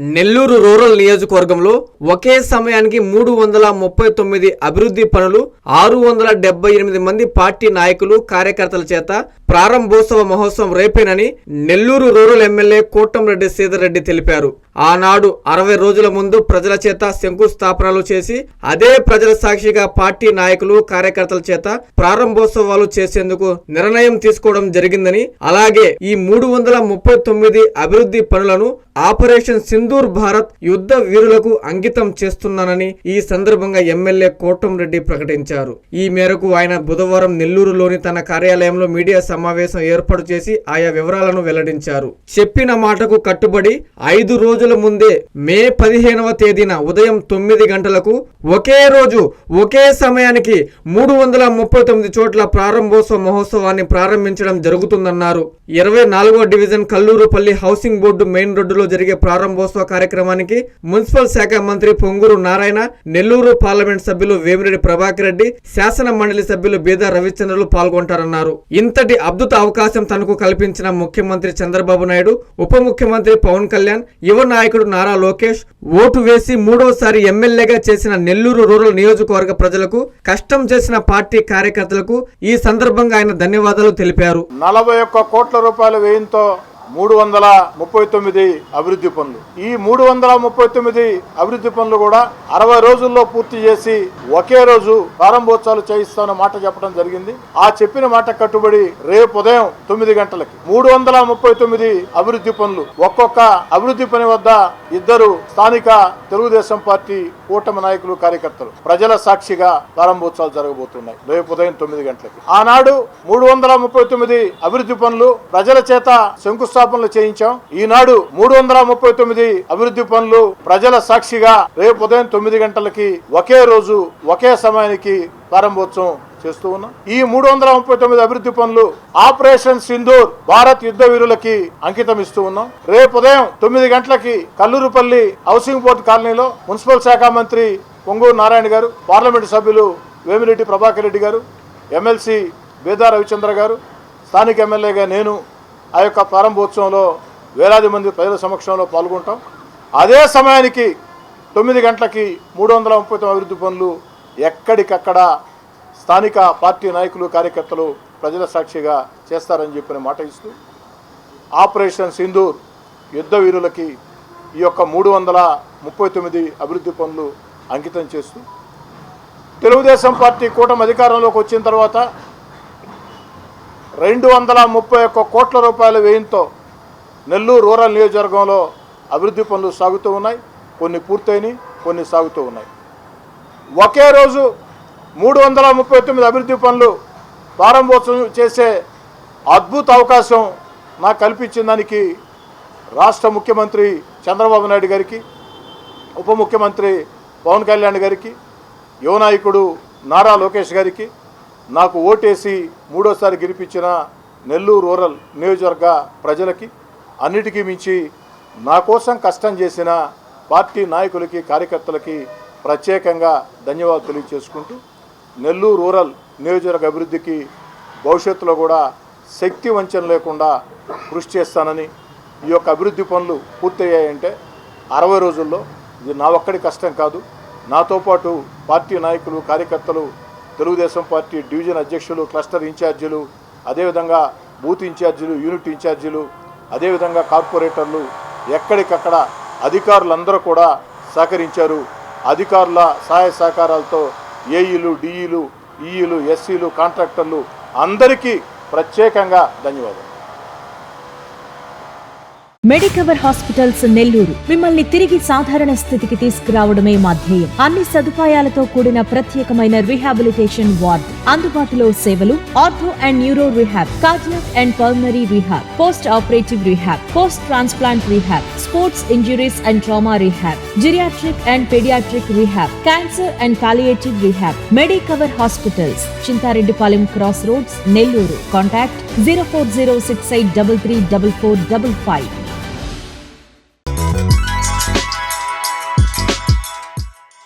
Nellore rural నియోజకవర్గంలో ఒకే సమయానికి మూడు వందల ముప్పై తొమ్మిది అభివృద్ధి పనులు ఆరు వందల డెబ్బై ఎనిమిది మంది పార్టీ నాయకులు కార్యకర్తల చేత ప్రారంభోత్సవ మహోత్సవం రేపేనని నెల్లూరు రూరల్ ఎమ్మెల్యే కోటంరెడ్డి సీతారెడ్డి తెలిపారు. ఆనాడు అరవై రోజుల ముందు ప్రజల చేత శంకుస్థాపనలు చేసి అదే ప్రజల సాక్షిగా పార్టీ నాయకులు కార్యకర్తల చేత ప్రారంభోత్సవాలు చేసేందుకు నిర్ణయం తీసుకోవడం జరిగిందని అలాగే ఈ మూడు వందల ముప్పై తొమ్మిది అభివృద్ధి పనులను ఆపరేషన్ సింధూర్ భారత్ యుద్ధ వీరులకు అంకితం చేస్తున్నానని ఈ సందర్భంగా ఎమ్మెల్యే కోటంరెడ్డి ప్రకటించారు. ఈ మేరకు ఆయన బుధవారం నెల్లూరులోని తన కార్యాలయంలో మీడియా సమావేశం ఏర్పాటు చేసి ఆయా వివరాలను వెల్లడించారు. చెప్పిన మాటకు కట్టుబడి ఐదు రోజుల ముందే మే పదిహేనవ తేదీన ఉదయం తొమ్మిది గంటలకు ఒకే రోజు ఒకే సమయానికి మూడు వందల ముప్పై తొమ్మిది చోట్ల ప్రారంభోత్సవ మహోత్సవాన్ని ప్రారంభించడం జరుగుతుందన్నారు. ఇరవై నాలుగో division Kallurupalli housing board main రోడ్డులో జరిగే ప్రారంభోత్సవ కార్యక్రమానికి మున్సిపల్ శాఖ మంత్రి పొంగూరు నారాయణ నెల్లూరు పార్లమెంట్ సభ్యులు వేమిరెడ్డి ప్రభాకర్ రెడ్డి శాసన మండలి సభ్యులు బీదా రవిచంద్రులు పాల్గొంటారన్నారు. ఇంతటి అద్భుత అవకాశం తనకు కల్పించిన ముఖ్యమంత్రి చంద్రబాబు నాయుడు ఉప ముఖ్యమంత్రి పవన్ కళ్యాణ్ యువ నాయకుడు నారా లోకేష్ ఓటు వేసి మూడోసారి ఎమ్మెల్యేగా చేసిన నెల్లూరు రూరల్ నియోజకవర్గ ప్రజలకు కష్టం చేసిన పార్టీ కార్యకర్తలకు ఈ సందర్భంగా ఆయన ధన్యవాదాలు తెలిపారు. నలభై ఒక్క కోట్ల రూపాయల వ్యయంతో మూడు వందల ముప్పై తొమ్మిది అభివృద్ధి పనులు. ఈ మూడు వందల ముప్పై తొమ్మిది అభివృద్ధి పనులు కూడా అరవై రోజుల్లో పూర్తి చేసి ఒకే రోజు ప్రారంభోత్సవాలు చేయిస్తామన్న మాట చెప్పడం జరిగింది. ఆ చెప్పిన మాట కట్టుబడి రేపు ఉదయం తొమ్మిది గంటలకి మూడు వందల ముప్పై తొమ్మిది అభివృద్ధి పనులు. ఒక్కొక్క అభివృద్ధి పని వద్ద ఇద్దరు స్థానిక తెలుగుదేశం పార్టీ కూటమి నాయకులు కార్యకర్తలు. ప్రజల సాక్షిగా ప్రారంభోత్సవాలు జరగబోతున్నాయి. రేపు ఉదయం తొమ్మిది గంటలకు. ఆనాడు మూడు వందల ముప్పై తొమ్మిది అభివృద్ధి పనులు ప్రజల చేత శంకుస్థాపనలు చేయించాం. ఈనాడు మూడు వందల ముప్పై తొమ్మిది అభివృద్ధి పనులు ప్రజల సాక్షిగా రేపు ఉదయం తొమ్మిది గంటలకి ఒకే రోజు ఒకే సమయానికి ప్రారంభోత్సవం చేస్తూ ఉన్నాం. ఈ మూడు వందల ముప్పై తొమ్మిది అభివృద్ధి పనులు ఆపరేషన్ సింధూర్ భారత్ యుద్ధ వీరులకి అంకితం ఇస్తూ ఉన్నాం. రేపు ఉదయం తొమ్మిది గంటలకి కల్లూరుపల్లి హౌసింగ్ బోర్డు కాలనీలో మున్సిపల్ శాఖ మంత్రి పొంగూరు నారాయణ గారు పార్లమెంటు సభ్యులు వేమిరెడ్డి ప్రభాకర్ రెడ్డి గారు ఎమ్మెల్సీ బేదా రవిచంద్ర గారు స్థానిక ఎమ్మెల్యేగా నేను ఆ యొక్క ప్రారంభోత్సవంలో వేలాది మంది ప్రజల సమక్షంలో పాల్గొంటాం. అదే సమయానికి తొమ్మిది గంటలకి మూడు వందల ముప్పై తొమ్మిది అభివృద్ధి పనులు ఎక్కడికక్కడ స్థానిక పార్టీ నాయకులు కార్యకర్తలు ప్రజల సాక్షిగా చేస్తారని చెప్పిన మాట ఇస్తూ ఆపరేషన్ సింధూర్ యుద్ధ వీరులకి ఈ యొక్క మూడు వందల ముప్పై తొమ్మిది అభివృద్ధి పనులు అంకితం చేస్తూ తెలుగుదేశం పార్టీ కూటమి అధికారంలోకి వచ్చిన తర్వాత రెండు వందల ముప్పై ఒక్క కోట్ల రూపాయల వ్యయంతో నెల్లూరు రూరల్ నియోజకవర్గంలో అభివృద్ధి పనులు సాగుతూ ఉన్నాయి. కొన్ని పూర్తయినాయి కొన్ని సాగుతూ ఉన్నాయి. ఒకే రోజు మూడు వందల ముప్పై తొమ్మిది అభివృద్ధి పనులు ప్రారంభోత్సవం చేసే అద్భుత అవకాశం నాకు కల్పించిన దానికి రాష్ట్ర ముఖ్యమంత్రి చంద్రబాబు నాయుడు గారికి ఉప ముఖ్యమంత్రి పవన్ కళ్యాణ్ గారికి యువనాయకుడు నారా లోకేష్ గారికి నాకు ఓటేసి మూడోసారి గెలిపించిన నెల్లూరు రూరల్ నియోజకవర్గ ప్రజలకి అన్నిటికీ మించి నా కోసం కష్టం చేసిన పార్టీ నాయకులకి కార్యకర్తలకి ప్రత్యేకంగా ధన్యవాదాలు తెలియజేసుకుంటూ నెల్లూరు రూరల్ నియోజకవర్గ అభివృద్ధికి భవిష్యత్తులో కూడా శక్తి వంచన లేకుండా కృషి చేస్తానని ఈ యొక్క అభివృద్ధి పనులు పూర్తయ్యాయంటే అరవై రోజుల్లో ఇది నా ఒక్కడి కష్టం కాదు. నాతో పాటు పార్టీ నాయకులు కార్యకర్తలు తెలుగుదేశం పార్టీ డివిజన్ అధ్యక్షులు క్లస్టర్ ఇన్ఛార్జీలు అదేవిధంగా బూత్ ఇన్ఛార్జీలు యూనిట్ ఇన్ఛార్జీలు అదేవిధంగా కార్పొరేటర్లు ఎక్కడికక్కడ అధికారులందరూ కూడా సహకరించారు. అధికారుల సహాయ సహకారాలతో ఏఈలు డిఈలు ఈఈలు ఎస్సీలు కాంట్రాక్టర్లు అందరికీ ప్రత్యేకంగా ధన్యవాదాలు. Medicover hospitals Nellore. మిమ్మల్ని తిరిగి సాధారణ స్థితికి తీసుకురావడమే మా ధ్యేయం. అన్ని సదుపాయాలతో కూడిన ప్రత్యేకమైన రీహాబిలిటేషన్ వార్డ్. అందుబాటులో సేవలు ortho and neuro rehab cardiac and pulmonary rehab post operative rehab post transplant rehab sports injuries and trauma rehab geriatric and paediatric rehab cancer and palliative rehab Medicover hospitals Chintareddypalem cross roads Nellore. Contact zero four zero six eight double three double four double five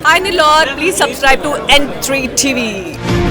Hi Lord, please subscribe to N3 TV.